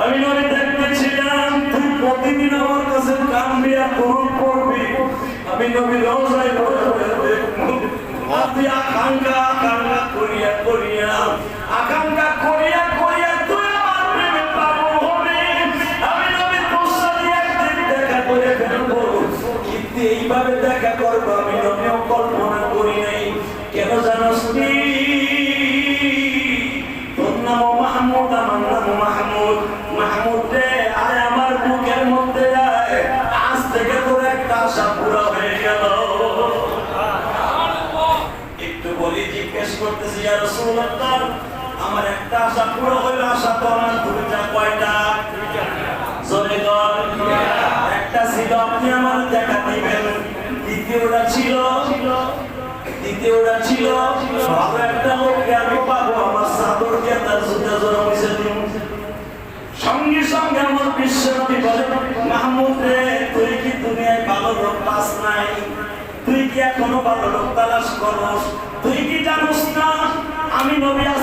আমি নবী দেখতেছিলাম তুই প্রতিদিন আমার কাছে কামবি আর তরুণ করবি আমি নবী রোজায় বলে তুই আকাঙ্ক্ষা আকাঙ্ক্ষা করিয়া করিয়া। আকাঙ্ক্ষা করিয়া করিয়া তুই আমার প্রেমে পাগল হবে। আমি নবী তোর সাথে একদিন দেখা করে ফেলব। কিন্তু এইভাবে দেখা করব আমি নবীও মাহমুদ আমার নাম মাহমুদ। মাহমুদ রে, আরে আমার বুকের মধ্যে। আজ থেকে তোর একটা আশা পুরো হয়ে গেল। একটু বলি জিজ্ঞেস করতেছি, ইয়া রাসূলুল্লাহ, আমার একটা আশা পুরো হইল, আশা তো আমার দুইটা, কয়টা? জোরে একটা ছিল, আপনি আমার দেখা দিবেন। দ্বিতীয়টা ছিল দ্বিতীয়টা ছিল। ভালো একটা লোককে আমি পাবো আমার সাদর দিয়ে তার জুতা জোড়া দিন সঙ্গে সঙ্গে আমার বিশ্বনবী বলে, মাহমুদ রে, তুই কি দুনিয়ায় ভালো লোক পাস নাই? তুই কি এখনও ভালো লোক তালাশ করস? তুই কি জানোস না? আমি নবী আজ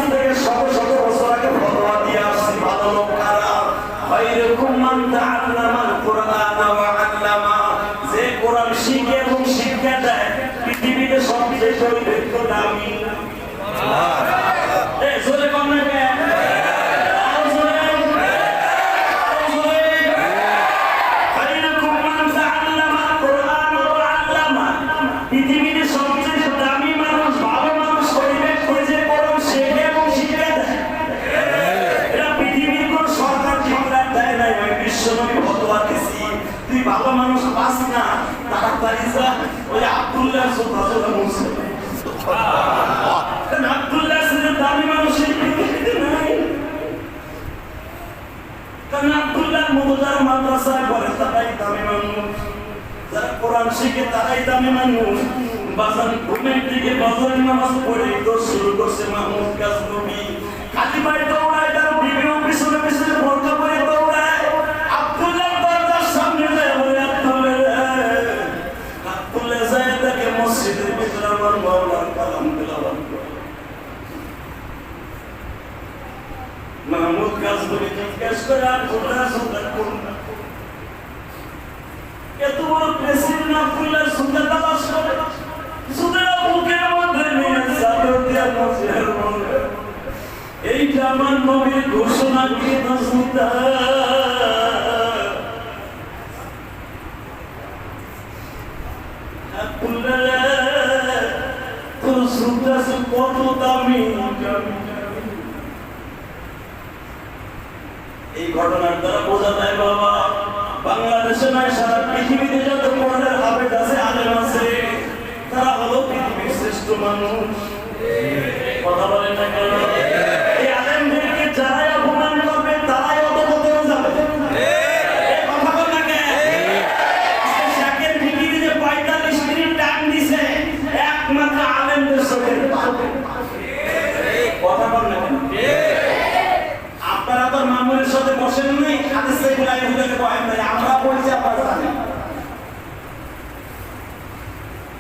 পৃথিবীতে সবচেয়ে ব্যক্তি দামি জোরে কম না পৃথিবীতে সবচেয়ে দামি মানুষ ভালো মানুষ ব্যক্তি যে কোরআন শেখে এবং দেয়। এরা পৃথিবীর কোন সরকার ঠিকঠাক দেয় নাই। আমি বিশ্বনবী ফতোয়া দিছি তুই ভালো মানুষ তাড়াতাড়ি ওই আব্দুল্লাহ জোতা জোতা মুছে আব্দুল্লাহ ছিলেন দামি মানুষের পৃথিবীতে নাই। কারণ আব্দুল্লাহর মতো যারা মাদ্রাসায় পড়ে তারাই দামি মানুষ। যারা কোরআন শিখে তারাই দামি মানুষ। বাজান ঘুমের দিকে বাজার নামাজ পড়ে শুরু করছে মাহমুদ গাজনবী খালি মসজিদের ভিতরে আমার মাওলার কালাম তেলাওয়াত করে। মাহমুদ গাজনবী জিজ্ঞেস করে আব্দুল্লাহ সুন্দর করুন এত বড় প্রেসিডেন্ট আব্দুল্লাহ সুন্দর তালাশ করে সুন্দর বুকের মধ্যে নিয়ে চাদর দিয়ে মসজিদের মধ্যে এইটা আমার নবীর ঘোষণা কি না সুন্দর সুন্দর কত দামি এই ঘটনার দ্বারা বোঝা যায় বাবা, বাংলাদেশে নয়, সারা পৃথিবীতে যত কোরআনের হাফেজ আছে, আলেম আছে, তারা হলো পৃথিবীর শ্রেষ্ঠ মানুষ। কথা বলেন না কেন?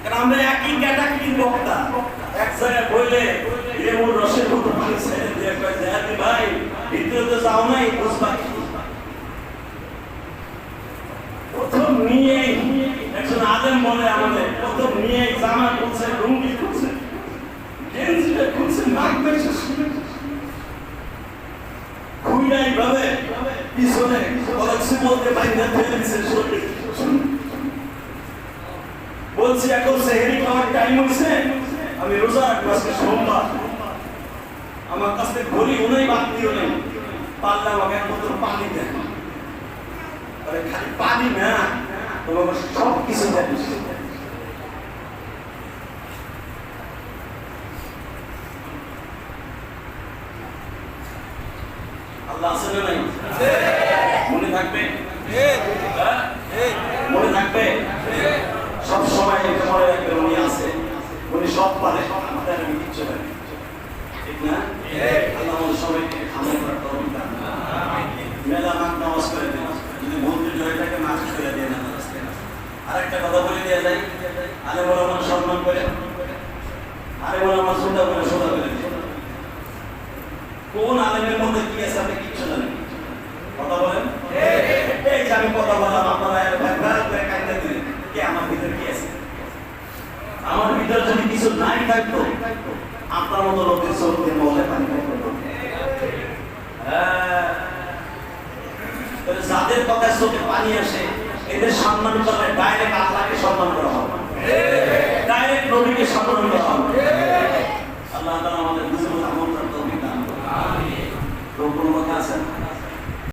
কারণ আমরা একই ক্যাটাগরির বক্তা। এক জায়গায় বললে লেবুর রসের মতো জাহাদি ভাই ভিতরে যাও নাই বুঝবা প্রথম নিয়ে একজন আলেম বলে আমাদের, প্রথম নিয়ে জামা খুলছে লুঙ্গি খুলছে গেঞ্জিটা খুলছে নাক বেশি খুইনাই ভাবে পিছনে কলেজে বলতে বাইরে ফেলে শরীর। বলছি, এখন সেহেরি খাওয়ার টাইম হয়েছে আমি রোজা রাখব আজকে সোমবার। আমার কাছ ঘড়ি উনাই বাদ দিও নেই পারলে আমাকে এক বোতল পানি দেন। আরে খালি পানি না, তোমাকে সব কিছু দেন। আল্লাহ আছে না নাই? মনে থাকবে? হ্যাঁ? মনে থাকবে? এটা মনে উনি আছে। উনি সব পারে আমাদের আমি কিচ্ছু পারি ঠিক না? আল্লাহ আমাদের সবাইকে করার দান করুন। মেলা মাঠ নামাজ করে দিন। যদি ভুল ত্রুটি হয়ে থাকে করে দিয়ে না আরেকটা কথা বলে দেওয়া যায় আলে বলে আমার সম্মান করে। আরে বলে আমার শ্রদ্ধা করে শ্রদ্ধা করে কোন আলেমের মধ্যে কি আছে আপনি কিচ্ছু জানেন না। কথা বলেন এই যে আমি কথা বললাম আপনারা একবার করে কাইন্দা দিলেন কে আমার ভিতরে কি আছে আমার ভিতরে যদি কিছু নাই থাকতো মতো লোকের মনে পানি হ্যাঁ। যাদের কথা চোখে পানি আসে, এদের সম্মান করলে ডাইরেক্ট আল্লাহকে সম্মান করা